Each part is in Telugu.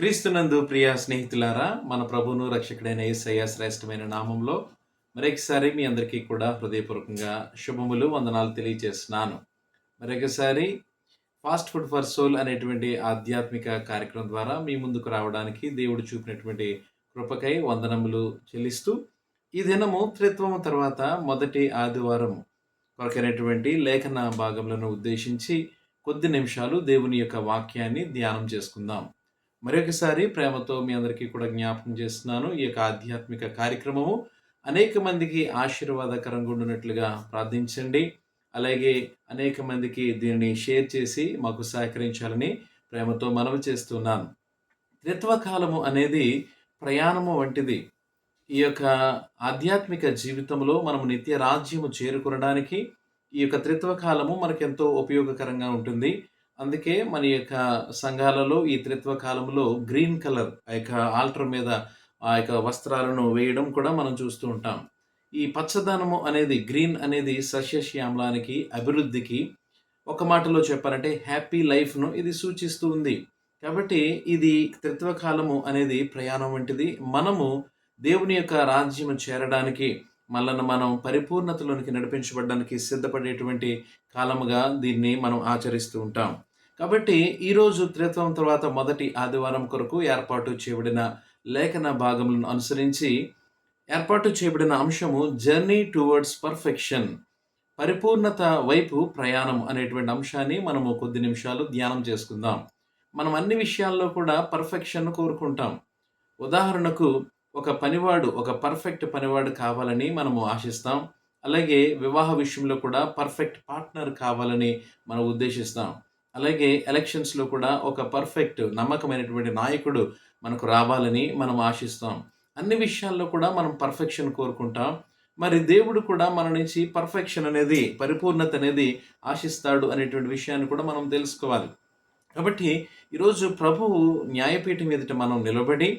క్రీస్తునందు ప్రియ స్నేహితులారా మన ప్రభును రక్షకుడైన ఏసయ్య శ్రేష్టమైన నామంలో మరొకసారి మీ అందరికీ కూడా హృదయపూర్వకంగా శుభములు వందనాలు తెలియజేస్తున్నాను. మరొకసారి ఫాస్ట్ ఫుడ్ ఫర్ సోల్ అనేటువంటి ఆధ్యాత్మిక కార్యక్రమం ద్వారా మీ ముందుకు రావడానికి దేవుడు చూపినటువంటి కృపకై వందనములు చెల్లిస్తూ ఈ దినము త్రిత్వము తర్వాత మొదటి ఆదివారం కొరకైనటువంటి లేఖన భాగములను ఉద్దేశించి కొద్ది నిమిషాలు దేవుని యొక్క వాక్యాన్ని ధ్యానం చేసుకుందాం. మరొకసారి ప్రేమతో మీ అందరికీ కూడా జ్ఞాపకం చేస్తున్నాను. ఈ యొక్క ఆధ్యాత్మిక కార్యక్రమము అనేక మందికి ఆశీర్వాదకరంగా ఉండినట్లుగా ప్రార్థించండి. అలాగే అనేక మందికి దీనిని షేర్ చేసి మాకు సహకరించాలని ప్రేమతో మనవి చేస్తున్నాను. త్రిత్వకాలము అనేది ప్రయాణము వంటిది. ఈ యొక్క ఆధ్యాత్మిక జీవితంలో మనము నిత్య రాజ్యము చేరుకునడానికి ఈ యొక్క త్రిత్వకాలము మనకెంతో ఉపయోగకరంగా ఉంటుంది. అందుకే మన యొక్క సంఘాలలో ఈ త్రిత్వ కాలంలో గ్రీన్ కలర్ ఆ యొక్క ఆల్టర్ మీద ఆ యొక్క వస్త్రాలను వేయడం కూడా మనం చూస్తూ ఉంటాం. ఈ పచ్చదనము అనేది గ్రీన్ అనేది సస్యశ్యామలానికి అభివృద్ధికి ఒక మాటలో చెప్పాలంటే హ్యాపీ లైఫ్ను ఇది సూచిస్తూ ఉంది. కాబట్టి ఇది త్రిత్వ కాలము అనేది ప్రయాణం వంటిది. మనము దేవుని యొక్క రాజ్యము చేరడానికి మనల్ని మనం పరిపూర్ణతలోనికి నడిపించబడడానికి సిద్ధపడేటువంటి కాలముగా దీన్ని మనం ఆచరిస్తూ ఉంటాం. కాబట్టి ఈరోజు త్రిత్వం తర్వాత మొదటి ఆదివారం కొరకు ఏర్పాటు చేయబడిన లేఖన భాగములను అనుసరించి ఏర్పాటు చేయబడిన అంశము జర్నీ టువర్డ్స్ పర్ఫెక్షన్ పరిపూర్ణత వైపు ప్రయాణం అనేటువంటి అంశాన్ని మనము కొద్ది నిమిషాలు ధ్యానం చేసుకుందాం. మనం అన్ని విషయాల్లో కూడా పర్ఫెక్షన్ కోరుకుంటాం. ఉదాహరణకు ఒక పనివాడు ఒక పర్ఫెక్ట్ పనివాడు కావాలని మనము ఆశిస్తాం. అలాగే వివాహ విషయంలో కూడా పర్ఫెక్ట్ పార్ట్నర్ కావాలని మనం ఉద్దేశిస్తాం. అలాగే ఎలక్షన్స్లో కూడా ఒక పర్ఫెక్ట్ నమ్మకమైనటువంటి నాయకుడు మనకు రావాలని మనం ఆశిస్తాం. అన్ని విషయాల్లో కూడా మనం పర్ఫెక్షన్ కోరుకుంటాం. మరి దేవుడు కూడా మన నుంచి పర్ఫెక్షన్ అనేది పరిపూర్ణత అనేది ఆశిస్తాడు అనేటువంటి విషయాన్ని కూడా మనం తెలుసుకోవాలి. కాబట్టి ఈరోజు ప్రభువు న్యాయపీఠం ఎదుట మనం నిలబడి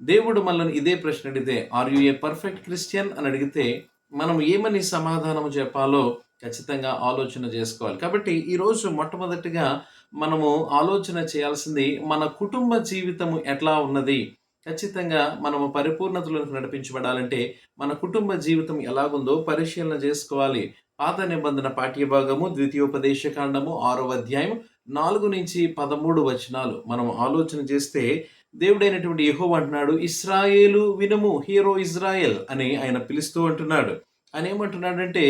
దేవుడు మనల్ని ఇదే ప్రశ్న అడిగితే are you a perfect Christian అని అడిగితే మనం ఏమని సమాధానం చెప్పాలో ఖచ్చితంగా ఆలోచన చేసుకోవాలి. కాబట్టి ఈరోజు మొట్టమొదటిగా మనము ఆలోచన చేయాల్సింది మన కుటుంబ జీవితము ఎట్లా ఉన్నది? ఖచ్చితంగా మనము పరిపూర్ణతలోకి నడిపించబడాలంటే మన కుటుంబ జీవితం ఎలాగుందో పరిశీలన చేసుకోవాలి. పాత నిబంధన పాఠ్యభాగము ద్వితీయోపదేశ కాండము ఆరో అధ్యాయం నాలుగు నుంచి పదమూడు వచనాలు. మనం ఆలోచన చేస్తే దేవుడైనటువంటి యహో అంటున్నాడు ఇస్రాయేలు వినము హీరో ఇజ్రాయెల్ అని ఆయన పిలుస్తూ అంటున్నాడు. అని ఏమంటున్నాడంటే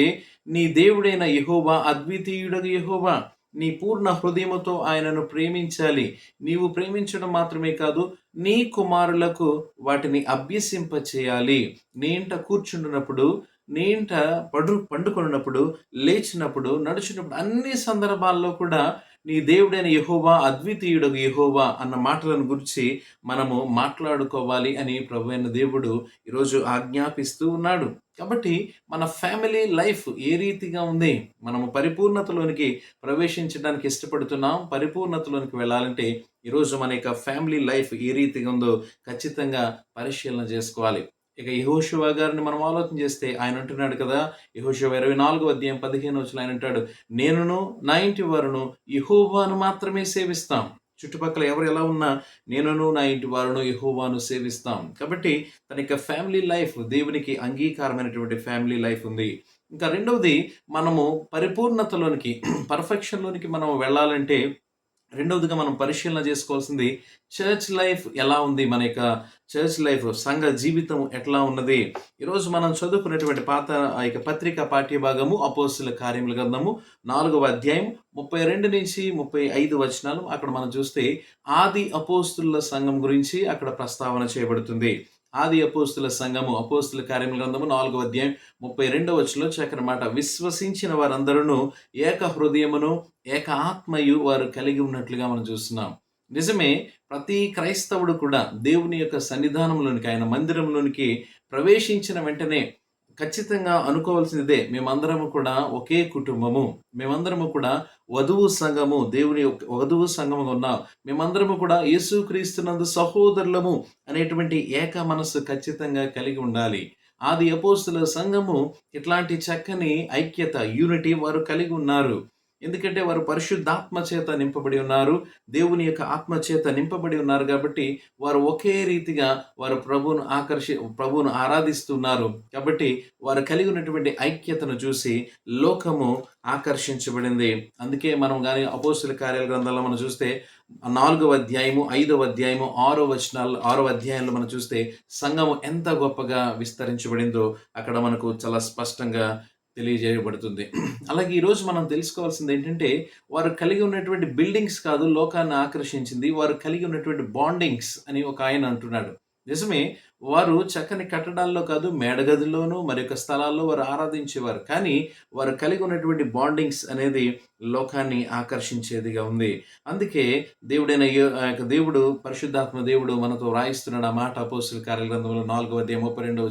నీ దేవుడైన యహోవా అద్వితీయుడగు యహోవా నీ పూర్ణ హృదయముతో ఆయనను ప్రేమించాలి. నీవు ప్రేమించడం మాత్రమే కాదు నీ కుమారులకు వాటిని అభ్యసింప చేయాలి నీ ఇంట పడు పండుకున్నప్పుడు లేచినప్పుడు నడిచినప్పుడు అన్ని సందర్భాల్లో కూడా నీ దేవుడైన యహోవా అద్వితీయుడు యహోవా అన్న మాటలను గురించి మనము మాట్లాడుకోవాలి అని ప్రభు అయిన దేవుడు ఈరోజు ఆజ్ఞాపిస్తూ ఉన్నాడు. కాబట్టి మన ఫ్యామిలీ లైఫ్ ఏ రీతిగా ఉంది? మనము పరిపూర్ణతలోనికి ప్రవేశించడానికి ఇష్టపడుతున్నాం. పరిపూర్ణతలోనికి వెళ్ళాలంటే ఈరోజు మన యొక్క ఫ్యామిలీ లైఫ్ ఏ రీతిగా ఉందో ఖచ్చితంగా పరిశీలన చేసుకోవాలి. ఇక యహోశివ గారిని మనం ఆలోచన చేస్తే ఆయన అంటున్నాడు కదా యహోశివ ఇరవై నాలుగు అధ్యాయం పదిహేను వచ్చిన ఆయన అంటాడు నేనును నా ఇంటి వారును యహోవాను మాత్రమే సేవిస్తాం. చుట్టుపక్కల ఎవరు ఎలా ఉన్నా నేనును నా ఇంటి వారును యహోవాను సేవిస్తాం. కాబట్టి తన యొక్క ఫ్యామిలీ లైఫ్ దేవునికి అంగీకారమైనటువంటి ఫ్యామిలీ లైఫ్ ఉంది. ఇంకా రెండవది మనము పరిపూర్ణతలోనికి పర్ఫెక్షన్లోనికి మనం వెళ్ళాలంటే రెండవదిగా మనం పరిశీలన చేసుకోవాల్సింది చర్చ్ లైఫ్ ఎలా ఉంది? మన యొక్క చర్చ్ లైఫ్ సంఘ జీవితం ఎట్లా ఉన్నది? ఈరోజు మనం చదువుకున్నటువంటి పాత ఆ యొక్క పత్రిక పాఠ్యభాగము అపోస్తుల కార్యముల గ్రంథము నాలుగవ అధ్యాయం ముప్పై రెండు నుంచి ముప్పై ఐదు వచనాలు. అక్కడ మనం చూస్తే ఆది అపోస్తుల సంఘం గురించి అక్కడ ప్రస్తావన చేయబడుతుంది. ఆది అపోస్తుల సంఘము అపోస్తుల కార్యముల గ్రంథము నాలుగవ అధ్యాయం ముప్పై రెండవ వచ్చిలో చక్కని మాట విశ్వసించిన వారందరూ ఏక హృదయమును ఏక ఆత్మయు వారు కలిగి ఉన్నట్లుగా మనం చూస్తున్నాం. నిజమే ప్రతి క్రైస్తవుడు కూడా దేవుని యొక్క సన్నిధానంలోనికి ఆయన మందిరంలోనికి ప్రవేశించిన వెంటనే ఖచ్చితంగా అనుకోవాల్సిందే మేమందరము కూడా ఒకే కుటుంబము. మేమందరము కూడా వధువు సంఘము దేవుని యొక్క వధువు సంఘముగా ఉన్నాం మేమందరము కూడా యేసుక్రీస్తునందు సహోదరులము అనేటువంటి ఏక మనస్సు ఖచ్చితంగా కలిగి ఉండాలి. ఆది అపోస్తుల సంఘము ఇట్లాంటి చక్కని ఐక్యత యూనిటీ వారు కలిగి ఉన్నారు. ఎందుకంటే వారు పరిశుద్ధాత్మ చేత నింపబడి ఉన్నారు. దేవుని యొక్క ఆత్మ చేత నింపబడి ఉన్నారు కాబట్టి వారు ఒకే రీతిగా వారు ప్రభువును ఆకర్షి ప్రభువును ఆరాధిస్తున్నారు. కాబట్టి వారు కలిగి ఉన్నటువంటి ఐక్యతను చూసి లోకము ఆకర్షించబడింది. అందుకే మనం కానీ అపోస్తుల కార్యాల గ్రంథాల్లో మనం చూస్తే నాలుగవ అధ్యాయము ఐదవ అధ్యాయము ఆరో వచనాలు ఆరో అధ్యాయంలో మనం చూస్తే సంఘము ఎంత గొప్పగా విస్తరించబడిందో అక్కడ మనకు చాలా స్పష్టంగా తెలియజేయబడుతుంది. అలాగే ఈరోజు మనం తెలుసుకోవాల్సింది ఏంటంటే వారు కలిగి ఉన్నటువంటి బిల్డింగ్స్ కాదు లోకాన్ని ఆకర్షించింది. వారు కలిగి ఉన్నటువంటి బాండింగ్స్ అని ఒక ఆయన అంటున్నాడు. నిజమే వారు చక్కని కట్టడాల్లో కాదు మేడగదిలోనూ మరి యొక్క స్థలాల్లో వారు ఆరాధించేవారు. కానీ వారు కలిగి ఉన్నటువంటి బాండింగ్స్ అనేది లోకాన్ని ఆకర్షించేదిగా ఉంది. అందుకే దేవుడైన యొక్క దేవుడు పరిశుద్ధాత్మ దేవుడు మనతో రాయిస్తున్నాడు ఆ మాట అపోస్తుల కార్యగ్రంథంలో నాలుగవ అధ్యాయం ముప్పై రెండవ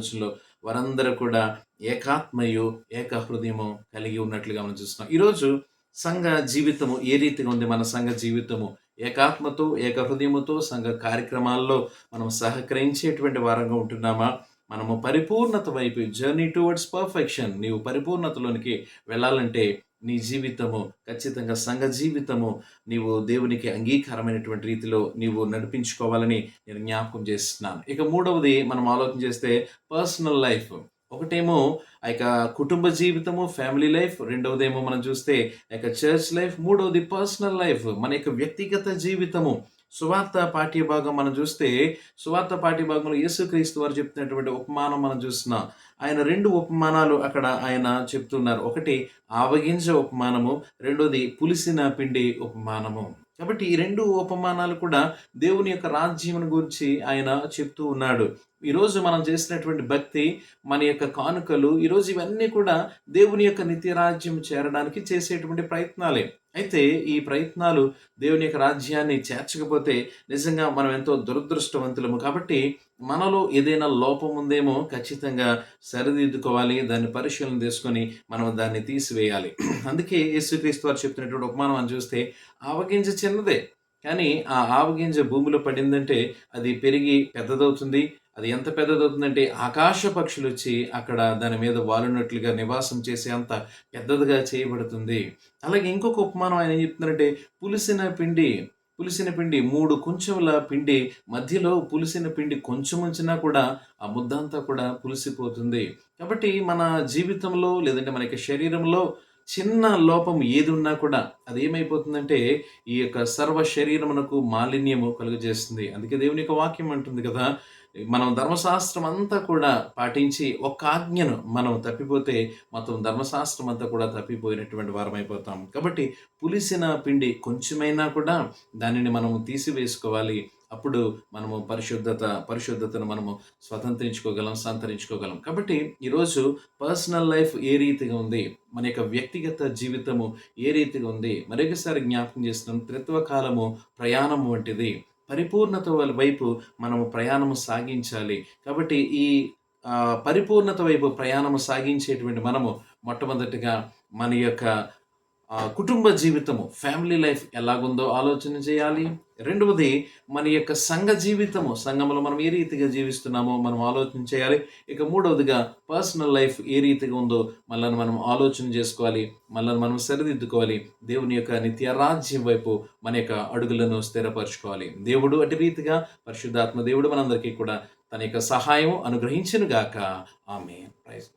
వారందరూ కూడా ఏకాత్మయు ఏక హృదయము కలిగి ఉన్నట్లుగా మనం చూస్తున్నాం. ఈరోజు సంఘ జీవితము ఏ రీతిగా ఉంది? మన సంఘ జీవితము ఏకాత్మతో ఏక హృదయముతో సంఘ కార్యక్రమాల్లో మనం సహకరించేటువంటి వారంగా ఉంటున్నామా? మనము పరిపూర్ణత వైపు జర్నీ టువర్డ్స్ పర్ఫెక్షన్ నీవు పరిపూర్ణతలోనికి వెళ్ళాలంటే నీ జీవితము ఖచ్చితంగా సంఘ జీవితము నీవు దేవునికి అంగీకారమైనటువంటి రీతిలో నీవు నడిపించుకోవాలని నేను జ్ఞాపకం చేస్తున్నాను. ఇక మూడవది మనం ఆలోచన చేస్తే పర్సనల్ లైఫ్. ఒకటేమో ఆ యొక్క కుటుంబ జీవితము ఫ్యామిలీ లైఫ్. రెండవదేమో మనం చూస్తే ఆ యొక్క చర్చ్ లైఫ్. మూడవది పర్సనల్ లైఫ్. మన యొక్క వ్యక్తిగత జీవితము. సువార్త పాఠ్య భాగం మనం చూస్తే సువార్త పాఠ్య భాగంలో యేసుక్రీస్తు వారు చెప్తున్నటువంటి ఉపమానం మనం చూస్తున్నాం. ఆయన రెండు ఉపమానాలు అక్కడ ఆయన చెప్తున్నారు. ఒకటి ఆవగింజ ఉపమానము. రెండోది పులిసిన పిండి ఉపమానము. కాబట్టి ఈ రెండు ఉపమానాలు కూడా దేవుని యొక్క రాజ్యం గురించి ఆయన చెప్తూ ఉన్నాడు. ఈరోజు మనం చేసినటువంటి భక్తి మన యొక్క కానుకలు ఈరోజు ఇవన్నీ కూడా దేవుని యొక్క నిత్య రాజ్యం చేరడానికి చేసేటువంటి ప్రయత్నాలే. అయితే ఈ ప్రయత్నాలు దేవుని యొక్క రాజ్యాన్ని చేర్చకపోతే నిజంగా మనం ఎంతో దురదృష్టవంతులము. కాబట్టి మనలో ఏదైనా లోపం ఉందేమో ఖచ్చితంగా సరిదిద్దుకోవాలి దాన్ని పరిశీలన తీసుకొని మనం దాన్ని తీసివేయాలి. అందుకే యేసుక్రీస్తు వారు చెప్తున్నటువంటి ఉపమానం అని చూస్తే ఆవగింజ చిన్నదే. కానీ ఆ ఆవగింజ భూమిలో పడిందంటే అది పెరిగి పెద్దదవుతుంది అది ఎంత పెద్దదవుతుందంటే ఆకాశ పక్షులు వచ్చి అక్కడ దాని మీద వాలున్నట్లుగా నివాసం చేసే అంత పెద్దదిగా చేయబడుతుంది. అలాగే ఇంకొక ఉపమానం ఆయన ఏం చెప్తున్నారంటే పులిసిన పిండి పులిసిన పిండి మూడు కొంచెముల పిండి మధ్యలో పులిసిన పిండి కొంచెం ఉంచినా కూడా ఆ ముద్ద అంతా కూడా పులిసిపోతుంది. కాబట్టి మన జీవితంలో లేదంటే మన యొక్క శరీరంలో చిన్న లోపం ఏది ఉన్నా కూడా అది ఏమైపోతుందంటే ఈ యొక్క సర్వ శరీరమునకు మాలిన్యము కలుగజేస్తుంది. అందుకే దేవుని యొక్క వాక్యం అంటుంది కదా మనం ధర్మశాస్త్రం అంతా కూడా పాటించి ఒక్క ఆజ్ఞను మనం తప్పిపోతే మొత్తం ధర్మశాస్త్రం అంతా కూడా తప్పిపోయినటువంటి వారం అయిపోతాం కాబట్టి పులిసిన పిండి కొంచెమైనా కూడా దానిని మనం తీసివేసుకోవాలి. అప్పుడు మనము పరిశుద్ధత పరిశుద్ధతను మనము స్వతంత్రించుకోగలం సంతరించుకోగలం. కాబట్టి ఈరోజు పర్సనల్ లైఫ్ ఏ రీతిగా ఉంది? మన యొక్క వ్యక్తిగత జీవితము ఏ రీతిగా ఉంది? మరొకసారి జ్ఞాపకం చేస్తున్నాం త్రిత్వకాలము ప్రయాణం వంటిది. పరిపూర్ణత వైపు మనము ప్రయాణము సాగించాలి. కాబట్టి ఈ పరిపూర్ణత వైపు ప్రయాణము సాగించేటువంటి మనము మొట్టమొదటిగా మన యొక్క కుటుంబ జీవితము ఫ్యామిలీ లైఫ్ ఎలాగుందో ఆలోచన చేయాలి. రెండవది మన యొక్క సంఘ జీవితము సంఘంలో మనం ఏ రీతిగా జీవిస్తున్నామో మనం ఆలోచన చేయాలి. ఇక మూడవదిగా పర్సనల్ లైఫ్ ఏ రీతిగా ఉందో మళ్ళీ మనం ఆలోచన చేసుకోవాలి మళ్ళీ మనం సరిదిద్దుకోవాలి. దేవుని యొక్క నిత్య రాజ్యం వైపు మన యొక్క అడుగులను స్థిరపరచుకోవాలి. దేవుడు అటు రీతిగా పరిశుద్ధాత్మ దేవుడు మనందరికీ కూడా తన యొక్క సహాయం అనుగ్రహించను గాక ఆమె ప్రైజ్